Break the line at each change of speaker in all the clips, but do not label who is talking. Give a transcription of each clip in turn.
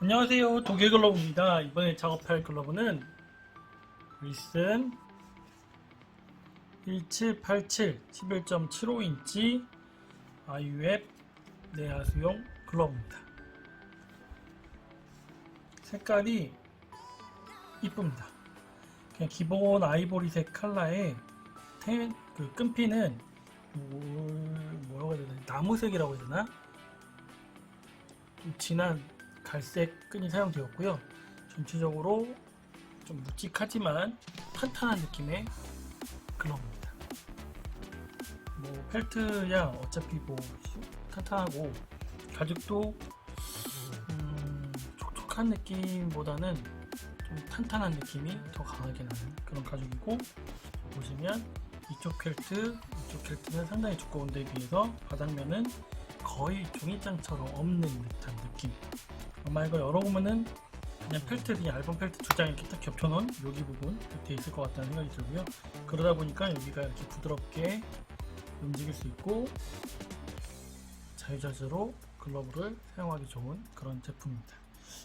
안녕하세요. 독일 글러브입니다. 이번에 작업할 글러브는 윌슨 1787 11.75인치 아이웹 내야수용 글러브입니다. 색깔이 이쁩니다. 그냥 기본 아이보리색 컬러에 테, 그 끈피는 뭘- 뭐라고 해야 되나? 나무색이라고 해야 되나? 좀 진한 갈색 끈이 사용되었고요. 전체적으로 좀 묵직하지만 탄탄한 느낌의 글러브입니다. 뭐 펠트야 어차피 뭐 탄탄하고 가죽도 음, 촉촉한 느낌보다는 좀 탄탄한 느낌이 더 강하게 나는 그런 가죽이고 보시면 이쪽 펠트, 이쪽 펠트는 상당히 두꺼운데 비해서 바닥면은 거의 종이장처럼 없는 듯한 느낌. 아마 이거 열어보면은 그냥 펠트 그냥 얇은 펠트 두 장 이렇게 딱 겹쳐놓은 여기 부분 밑에 있을 것 같다는 생각이 들고요. 그러다 보니까 여기가 이렇게 부드럽게 움직일 수 있고 자유자재로 글러브를 사용하기 좋은 그런 제품입니다.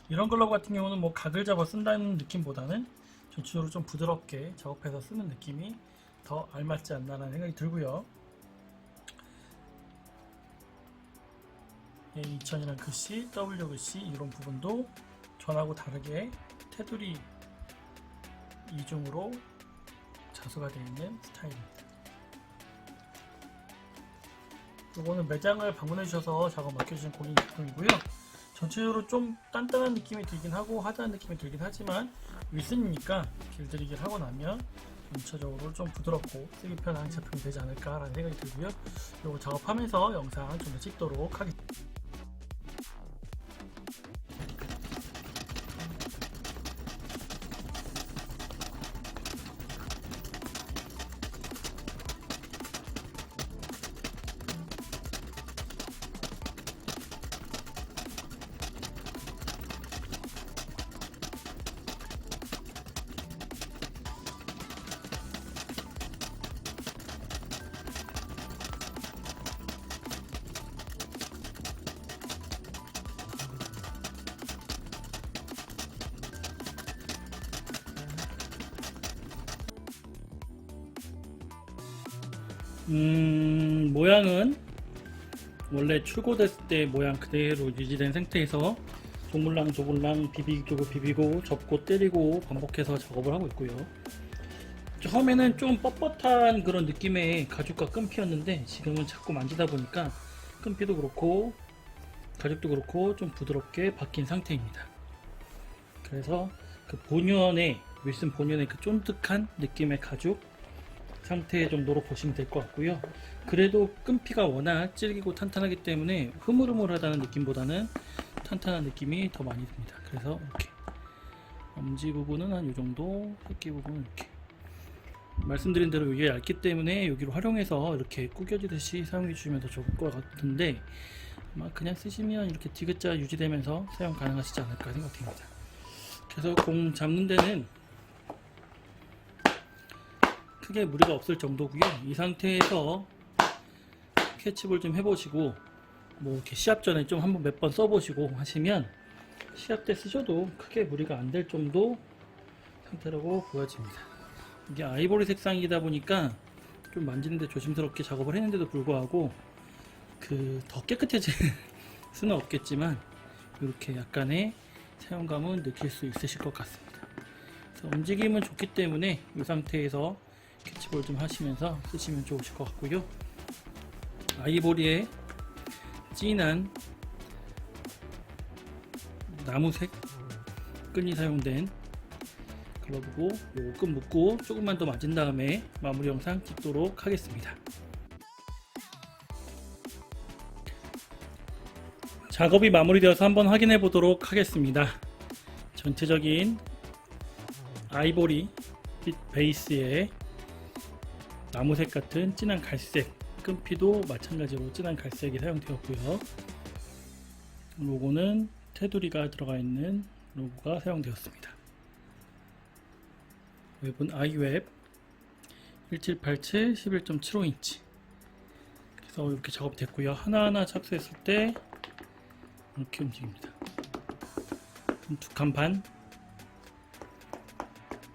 이런 글러브 같은 경우는 뭐 각을 잡아 쓴다는 느낌보다는 전체적으로 좀 부드럽게 작업해서 쓰는 느낌이 더 알맞지 않나라는 생각이 들고요. 예, 2000이라는 글씨, W 글씨 이런 부분도 전하고 다르게 테두리 이중으로 자수가 되어 있는 스타일입니다. 이거는 매장을 방문해 주셔서 작업 맡겨주신 고객 제품이고요. 전체적으로 좀 단단한 느낌이 들긴 하고 하드한 느낌이 들긴 하지만 윌슨이니까 길들이기를 하고 나면 전체적으로 좀 부드럽고 쓰기 편한 제품이 되지 않을까라는 생각이 들고요. 이거 작업하면서 영상 좀 더 찍도록 하겠습니다. 음, 모양은 원래 출고됐을 때 모양 그대로 유지된 상태에서 조물랑 조물랑 비비고 비비고 접고 때리고 반복해서 작업을 하고 있고요. 처음에는 좀 뻣뻣한 그런 느낌의 가죽과 끈피였는데 지금은 자꾸 만지다 보니까 끈피도 그렇고 가죽도 그렇고 좀 부드럽게 바뀐 상태입니다. 그래서 그 본연의 윌슨 본연의 그 쫀득한 느낌의 가죽 상태 정도로 보시면 될 것 같고요. 그래도 끈피가 워낙 질기고 탄탄하기 때문에 흐물흐물하다는 느낌보다는 탄탄한 느낌이 더 많이 듭니다. 그래서 이렇게 엄지 부분은 한 이 정도, 새끼 부분은 이렇게 말씀드린 대로 이게 얇기 때문에 여기로 활용해서 이렇게 구겨지듯이 사용해 주시면 더 좋을 것 같은데 아마 그냥 쓰시면 이렇게 디귿자 유지되면서 사용 가능하시지 않을까 생각됩니다. 그래서 공 잡는 데는 크게 무리가 없을 정도고요. 이 상태에서 캐치볼 좀 해보시고 뭐 이렇게 시합 전에 좀 한번 몇 번 써보시고 하시면 시합 때 쓰셔도 크게 무리가 안 될 정도 상태라고 보여집니다. 이게 아이보리 색상이다 보니까 좀 만지는데 조심스럽게 작업을 했는데도 불구하고 그 더 깨끗해질 수는 없겠지만 이렇게 약간의 사용감은 느낄 수 있으실 것 같습니다. 그래서 움직임은 좋기 때문에 이 상태에서 캐치볼 좀 하시면서 쓰시면 좋으실 것 같고요. 아이보리의 진한 나무색 끈이 사용된 글러브고 요거 끈 묶고 조금만 더 맞은 다음에 마무리 영상 찍도록 하겠습니다. 작업이 마무리되어서 한번 확인해 보도록 하겠습니다. 전체적인 아이보리 빛 베이스에 나무색 같은 진한 갈색 끈피도 마찬가지로 진한 갈색이 사용되었고요 로고는 테두리가 들어가 있는 로고가 사용되었습니다 웹은 iWeb 1787 11.75인치 그래서 이렇게 작업됐고요 하나하나 착수했을 때 이렇게 움직입니다 두 칸 반.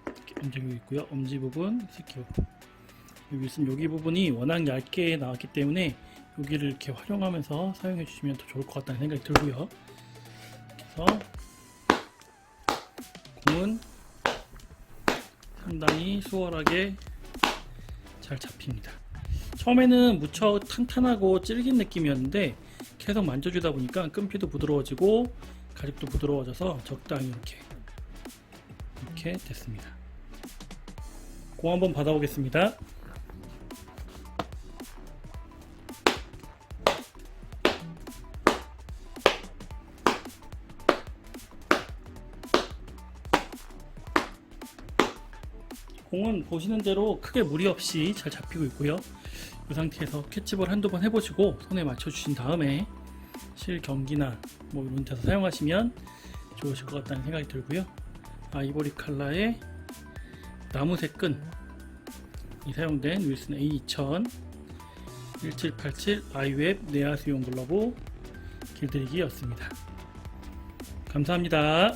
이렇게 얹어주고 있고요. 엄지 부분, 새끼 부분. 여기 여기 부분이 워낙 얇게 나왔기 때문에 여기를 이렇게 활용하면서 사용해 주시면 더 좋을 것 같다는 생각이 들고요. 그래서 공은 상당히 수월하게 잘 잡힙니다. 처음에는 무척 탄탄하고 질긴 느낌이었는데 계속 만져주다 보니까 끈피도 부드러워지고 가죽도 부드러워져서 적당히 이렇게 이렇게 됐습니다. 공 한번 받아보겠습니다. 공은 보시는 대로 크게 무리 없이 잘 잡히고 있고요. 이 상태에서 캐치볼 한두 번 해보시고 손에 맞춰주신 다음에 실 경기나 뭐 이런 데서 사용하시면 좋으실 것 같다는 생각이 들고요. 아이보리 칼라의 나무색 끈이 사용된 윌슨 A2000 1787 아이웹 내야 수용 글러브 길들이기였습니다. 감사합니다.